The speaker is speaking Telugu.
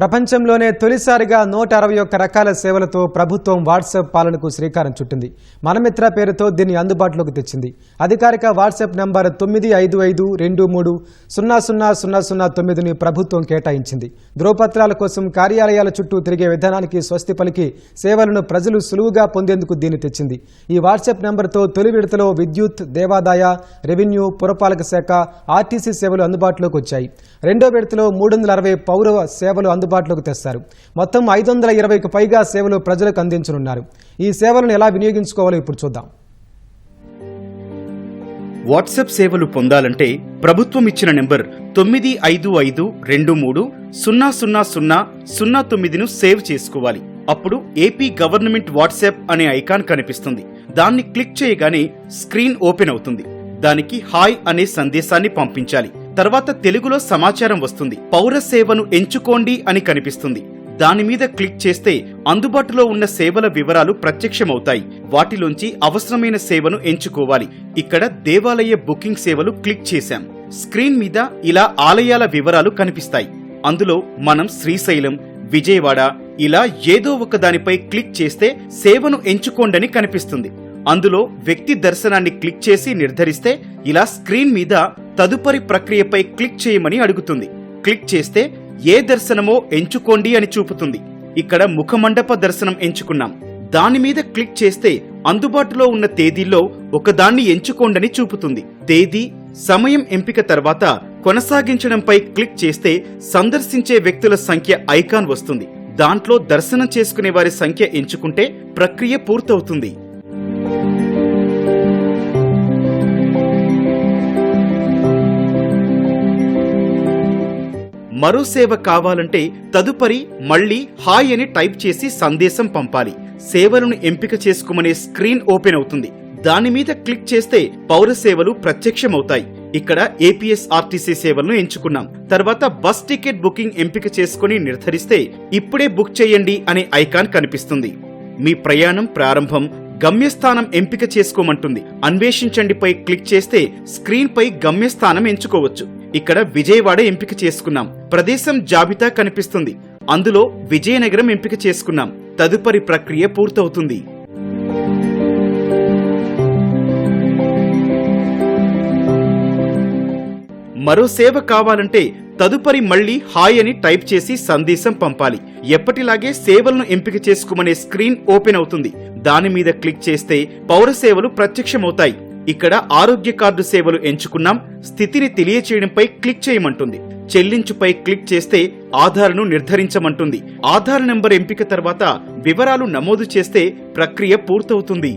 ప్రపంచంలోనే తొలిసారిగా నూట అరవై ఒక్క రకాల సేవలతో ప్రభుత్వం వాట్సాప్ పాలనకు శ్రీకారం చుట్టింది. మనమిత్ర పేరుతో దీన్ని అందుబాటులోకి తెచ్చింది. అధికారిక వాట్సాప్ నంబర్ తొమ్మిది ఐదు ఐదు రెండు మూడు సున్నా సున్నా సున్నా సున్నా తొమ్మిదిని ప్రభుత్వం కేటాయించింది. ధ్రువపత్రాల కోసం కార్యాలయాల చుట్టూ తిరిగే విధానానికి స్వస్తి పలికి సేవలను ప్రజలు సులువుగా పొందేందుకు దీన్ని తెచ్చింది. ఈ వాట్సాప్ నంబర్తో తొలి విడతలో విద్యుత్ దేవాదాయ రెవెన్యూ పురపాలక శాఖ ఆర్టీసీ సేవలు అందుబాటులోకి వచ్చాయి. రెండో విడతలో మూడు వందల అరవై పౌర సేవలు అందుబాటులోకి తెస్తారు. మొత్తం ఐదు వందల ఇరవైకి పైగా సేవలు ప్రజలకు అందించనున్నారు. ఈ సేవలను ఎలా వినియోగించుకోవాలో ఇప్పుడు చూద్దాం. వాట్సాప్ సేవలు పొందాలంటే ప్రభుత్వం ఇచ్చిన నెంబర్ తొమ్మిది ఐదు ఐదు రెండు మూడు సున్నా సున్నా సున్నా సున్నా తొమ్మిదిను సేవ్ చేసుకోవాలి. అప్పుడు ఏపీ గవర్నమెంట్ వాట్సాప్ అనే ఐకాన్ కనిపిస్తుంది. దాన్ని క్లిక్ చేయగానే స్క్రీన్ ఓపెన్ అవుతుంది. దానికి హాయ్ అనే సందేశాన్ని పంపించాలి. తర్వాత తెలుగులో సమాచారం వస్తుంది. పౌర సేవను ఎంచుకోండి అని కనిపిస్తుంది. దాని మీద క్లిక్ చేస్తే అందుబాటులో ఉన్న సేవల వివరాలు ప్రత్యక్షమవుతాయి. వాటిలోంచి అవసరమైన సేవను ఎంచుకోవాలి. ఇక్కడ దేవాలయ బుకింగ్ సేవలు క్లిక్ చేశాం. స్క్రీన్ మీద ఇలా ఆలయాల వివరాలు కనిపిస్తాయి. అందులో మనం శ్రీశైలం విజయవాడ ఇలా ఏదో ఒక దానిపై క్లిక్ చేస్తే సేవను ఎంచుకోండని కనిపిస్తుంది. అందులో వ్యక్తి దర్శనాన్ని క్లిక్ చేసి నిర్ధరిస్తే ఇలా స్క్రీన్ మీద తదుపరి ప్రక్రియపై క్లిక్ చేయమని అడుగుతుంది. క్లిక్ చేస్తే ఏ దర్శనమో ఎంచుకోండి అని చూపుతుంది. ఇక్కడ ముఖమండప దర్శనం ఎంచుకున్నాం. దాని మీద క్లిక్ చేస్తే అందుబాటులో ఉన్న తేదీల్లో ఒకదాన్ని ఎంచుకోండని చూపుతుంది. తేదీ సమయం ఎంపిక తర్వాత కొనసాగించడంపై క్లిక్ చేస్తే సందర్శించే వ్యక్తుల సంఖ్య ఐకాన్ వస్తుంది. దాంట్లో దర్శనం చేసుకునే వారి సంఖ్య ఎంచుకుంటే ప్రక్రియ పూర్తవుతుంది. మరో సేవ కావాలంటే తదుపరి మళ్ళీ హాయ్ అని టైప్ చేసి సందేశం పంపాలి. సేవలను ఎంపిక చేసుకోమనే స్క్రీన్ ఓపెన్ అవుతుంది. దాని మీద క్లిక్ చేస్తే పౌర సేవలు ప్రత్యక్షమవుతాయి. ఇక్కడ ఏపీఎస్ ఆర్టీసీ సేవలను ఎంచుకున్నాం. తర్వాత బస్ టికెట్ బుకింగ్ ఎంపిక చేసుకుని నిర్ధరిస్తే ఇప్పుడే బుక్ చేయండి అనే ఐకాన్ కనిపిస్తుంది. మీ ప్రయాణం ప్రారంభం గమ్యస్థానం ఎంపిక చేసుకోమంటుంది. అన్వేషించండిపై క్లిక్ చేస్తే స్క్రీన్ పై గమ్యస్థానం ఎంచుకోవచ్చు. ఇక్కడ విజయవాడ ఎంపిక చేసుకున్నాం. ప్రదేశం జాబితా కనిపిస్తుంది. అందులో విజయనగరం ఎంపిక చేసుకున్నాం. తదుపరి ప్రక్రియ పూర్తవుతుంది. మరో సేవ కావాలంటే తదుపరి మళ్ళీ హాయ్ అని టైప్ చేసి సందేశం పంపాలి. ఎప్పటిలాగే సేవలను ఎంపిక చేసుకోమనే స్క్రీన్ ఓపెన్ అవుతుంది. దాని మీద క్లిక్ చేస్తే పౌర సేవలు ప్రత్యక్షమవుతాయి. ఇక్కడ ఆరోగ్య కార్డు సేవలు ఎంచుకున్నాం. స్థితిని తెలియచేయడంపై క్లిక్ చేయమంటుంది. చెల్లించుపై క్లిక్ చేస్తే ఆధార్ను నిర్ధారించమంటుంది. ఆధార్ నెంబర్ ఎంపిక తర్వాత వివరాలు నమోదు చేస్తే ప్రక్రియ పూర్తవుతుంది.